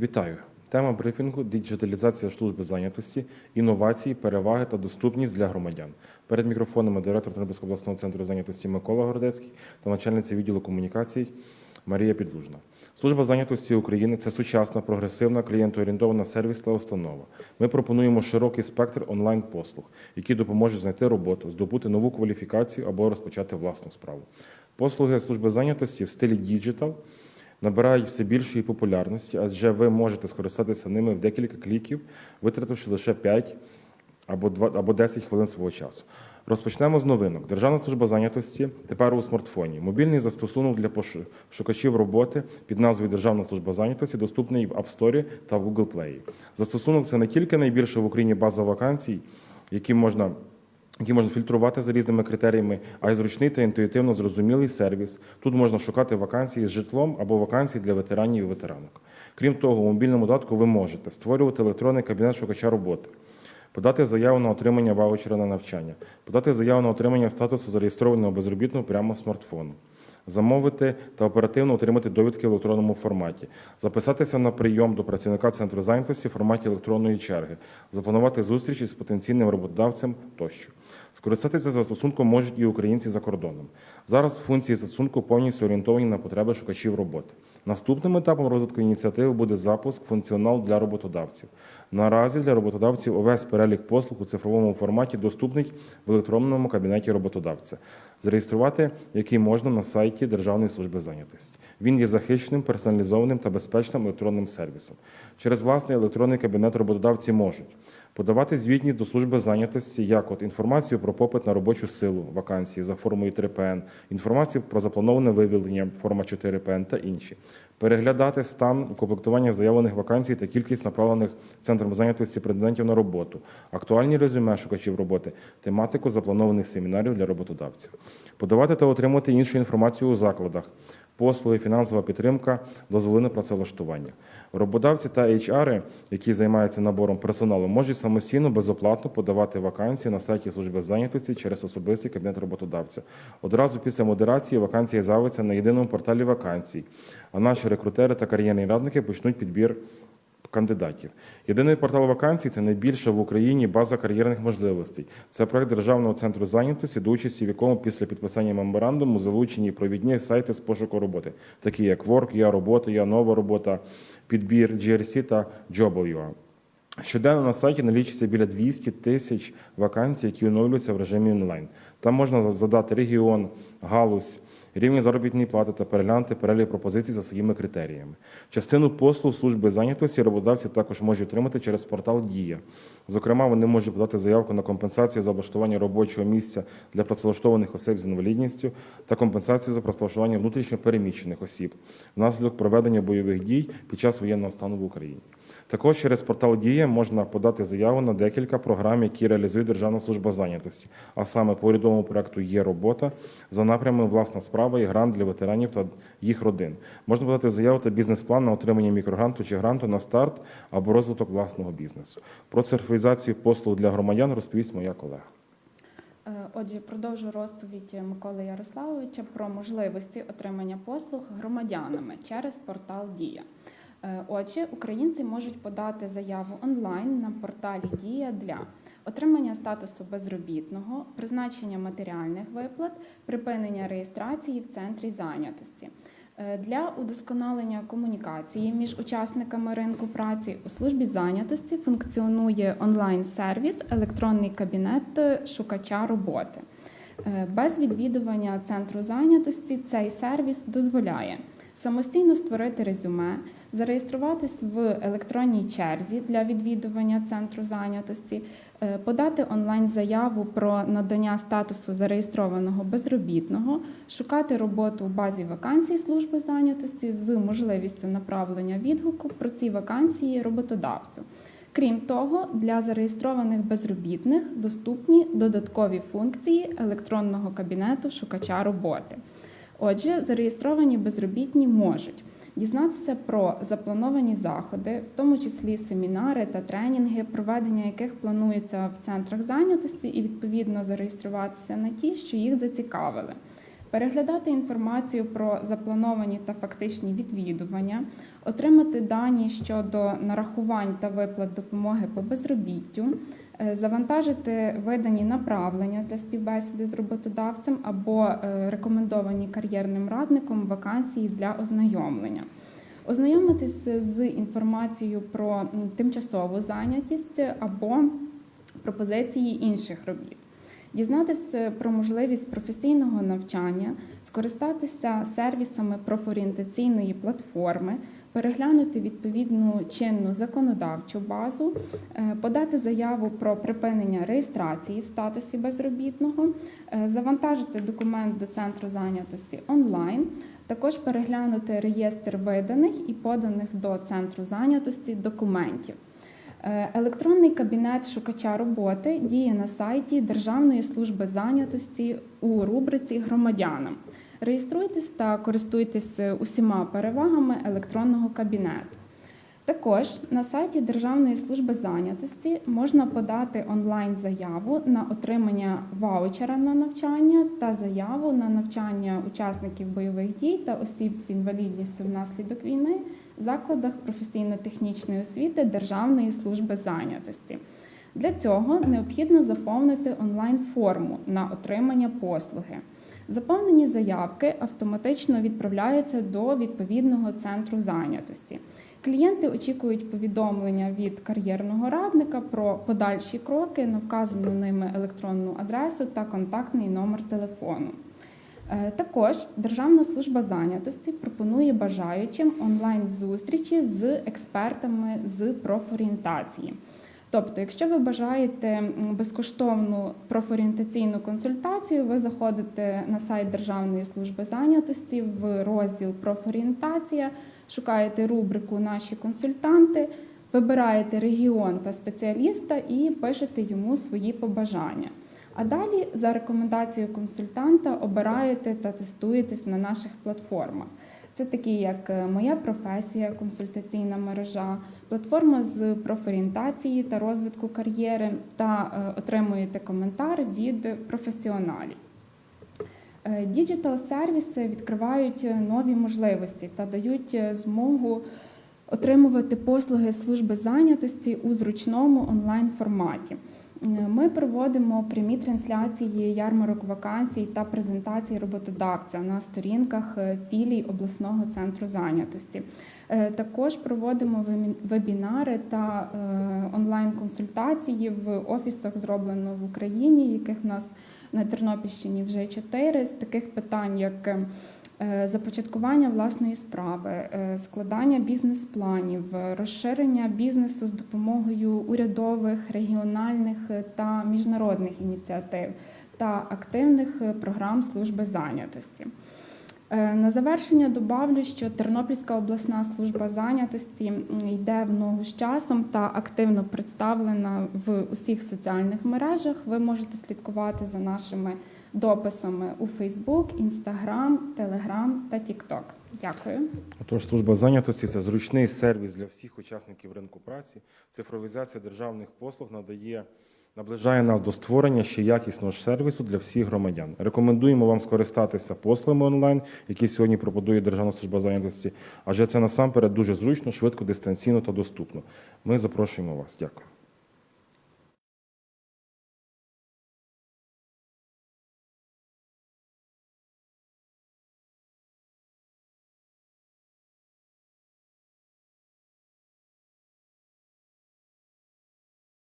Вітаю! Тема брифінгу діджиталізація служби зайнятості, інновації, переваги та доступність для громадян. Перед мікрофонами директор Тернопільського обласного центру зайнятості Микола Городецький та начальниця відділу комунікацій Марія Підлужна. Служба зайнятості України це сучасна, прогресивна, клієнтоорієнтована сервісна установа. Ми пропонуємо широкий спектр онлайн-послуг, які допоможуть знайти роботу, здобути нову кваліфікацію або розпочати власну справу. Послуги служби зайнятості в стилі діджитал набирають все більшої популярності, адже ви можете скористатися ними в декілька кліків, витративши лише 5 або 2, або 10 хвилин свого часу. Розпочнемо з новинок. Державна служба зайнятості тепер у смартфоні. Мобільний застосунок для пошу- шукачів роботи під назвою Державна служба зайнятості доступний в App Store та в Google Play. Застосунок це не тільки найбільша в Україні база вакансій, які можна які можна фільтрувати за різними критеріями, а й зручний та інтуїтивно зрозумілий сервіс. Тут можна шукати вакансії з житлом або вакансії для ветеранів і ветеранок. Крім того, у мобільному додатку ви можете створювати електронний кабінет шукача роботи, подати заяву на отримання ваучера на навчання, подати заяву на отримання статусу зареєстрованого безробітного прямо з смартфону. Замовити та оперативно отримати довідки в електронному форматі, записатися на прийом до працівника центру зайнятості в форматі електронної черги, запланувати зустріч із потенційним роботодавцем тощо. Скористатися застосунком можуть і українці за кордоном. Зараз функції застосунку повністю орієнтовані на потреби шукачів роботи. Наступним етапом розвитку ініціативи буде запуск функціонал для роботодавців. Наразі для роботодавців увесь перелік послуг у цифровому форматі доступний в електронному кабінеті роботодавця, зареєструвати який можна на сайті Державної служби зайнятості. Він є захищеним, персоналізованим та безпечним електронним сервісом. Через власний електронний кабінет роботодавці можуть подавати звітність до служби зайнятості, як от інформацію про попит на робочу силу вакансії за формою 3ПН, інформацію про заплановане вивільнення форма 4ПН та інші, переглядати стан укомплектування заявлених вакансій та кількість направлених центром зайнятості претендентів на роботу, актуальні резюме шукачів роботи, тематику запланованих семінарів для роботодавців, подавати та отримати іншу інформацію у закладах. Послуги, фінансова підтримка, дозволи на працевлаштування. Роботодавці та HR, які займаються набором персоналу, можуть самостійно безоплатно подавати вакансії на сайті служби зайнятості через особистий кабінет роботодавця. Одразу після модерації вакансія з'явиться на єдиному порталі вакансій, а наші рекрутери та кар'єрні радники почнуть підбір кандидатів. Єдиний портал вакансій це найбільша в Україні база кар'єрних можливостей. Це проект Державного центру зайнятості, до участі в якому після підписання меморандуму залучені провідні сайти з пошуку роботи, такі як Work, Я робота, Я нова робота, підбір GRC та Job.ua. Щоденно на сайті налічується біля 200 тисяч вакансій, які оновлюються в режимі онлайн. Там можна задати регіон, галузь, рівні заробітної плати та переглянути перелік пропозицій за своїми критеріями. Частину послуг служби зайнятості роботодавці також можуть отримати через портал Дія. Зокрема, вони можуть подати заявку на компенсацію за облаштування робочого місця для працевлаштованих осіб з інвалідністю та компенсацію за працевлаштування внутрішньо переміщених осіб внаслідок проведення бойових дій під час воєнного стану в Україні. Також через портал Дія можна подати заяву на декілька програм, які реалізує Державна служба зайнятості, а саме по урядовому проекту є робота за напрямом власна справа і грант для ветеранів та їх родин. Можна подати заяву та бізнес-план на отримання мікрогранту чи гранту на старт або розвиток власного бізнесу. Про цифровізацію послуг для громадян розповість моя колега. Е, Отже, продовжу розповідь Миколи Ярославовича про можливості отримання послуг громадянами через портал Дія. Е, Отже, українці можуть подати заяву онлайн на порталі Дія для отримання статусу безробітного, призначення матеріальних виплат, припинення реєстрації в центрі зайнятості. Е, Для удосконалення комунікації між учасниками ринку праці у службі зайнятості функціонує онлайн-сервіс електронний кабінет е, шукача роботи. Е, Без відвідування центру зайнятості цей сервіс дозволяє самостійно створити резюме, зареєструватись в електронній черзі для відвідування центру зайнятості, е, подати онлайн-заяву про надання статусу зареєстрованого безробітного, шукати роботу у базі вакансій служби зайнятості з можливістю направлення відгуку про ці вакансії роботодавцю. Крім того, для зареєстрованих безробітних доступні додаткові функції електронного кабінету шукача роботи. Отже, зареєстровані безробітні можуть дізнатися про заплановані заходи, в тому числі семінари та тренінги, проведення яких планується в центрах зайнятості, і відповідно зареєструватися на ті, що їх зацікавили. переглядати інформацію про заплановані та фактичні відвідування, отримати дані щодо нарахувань та виплат допомоги по безробіттю, завантажити видані направлення для співбесіди з роботодавцем або е, рекомендовані кар'єрним радником вакансії для ознайомлення. Ознайомитись з інформацією про тимчасову зайнятість або пропозиції інших робіт, дізнатися про можливість професійного навчання, скористатися сервісами профорієнтаційної платформи, переглянути відповідну чинну законодавчу базу, е, подати заяву про припинення реєстрації в статусі безробітного, е, завантажити документ до центру зайнятості онлайн. Також переглянути реєстр виданих і поданих до центру зайнятості документів. Е, Електронний кабінет шукача роботи діє на сайті Державної служби зайнятості у рубриці Громадянам. Реєструйтесь та користуйтесь усіма перевагами електронного кабінету. Також на сайті Державної служби зайнятості можна подати онлайн-заяву на отримання ваучера на навчання та заяву на навчання учасників бойових дій та осіб з інвалідністю внаслідок війни в закладах професійно-технічної освіти Державної служби зайнятості. Для цього необхідно заповнити онлайн-форму на отримання послуги. Заповнені заявки автоматично відправляються до відповідного центру зайнятості. Клієнти очікують повідомлення від кар'єрного радника про подальші кроки на вказану ними електронну адресу та контактний номер телефону. Е, Також Державна служба зайнятості пропонує бажаючим онлайн-зустрічі з експертами з профорієнтації. Тобто, якщо ви бажаєте безкоштовну профорієнтаційну консультацію, ви заходите на сайт Державної служби зайнятості в розділ профорієнтація, шукаєте рубрику Наші консультанти, вибираєте регіон та спеціаліста і пишете йому свої побажання. А далі за рекомендацією консультанта обираєте та тестуєтесь на наших платформах. Це такі, як е, Моя професія, консультаційна мережа, платформа з профорієнтації та розвитку кар'єри, та е, отримуєте коментар від професіоналів. Е, Діджитал-сервіси відкривають е, нові можливості та дають змогу отримувати послуги служби зайнятості у зручному онлайн форматі. Е, Ми проводимо прямі трансляції ярмарок вакансій та презентацій роботодавця на сторінках е, філій обласного центру зайнятості. Е, Також проводимо вебінари та онлайн-консультації в офісах зроблено в Україні, яких в нас на Тернопільщині вже чотири з таких питань, як започаткування власної справи, е, складання бізнес-планів, е, розширення бізнесу з допомогою урядових, регіональних е, та міжнародних ініціатив та активних е, програм служби зайнятості. Е, На завершення добавлю, що Тернопільська обласна служба зайнятості йде в ногу з часом та активно представлена в усіх соціальних мережах. Ви можете слідкувати за нашими дописами у Facebook, Instagram, Telegram та TikTok. Дякую. Отож, служба зайнятості це зручний сервіс для всіх учасників ринку праці. Цифровізація державних послуг надає, наближає нас до створення ще якісного ж сервісу для всіх громадян. Рекомендуємо вам скористатися послугами онлайн, які сьогодні пропонує Державна служба зайнятості, адже це насамперед дуже зручно, швидко, дистанційно та доступно. Ми запрошуємо вас. Дякую.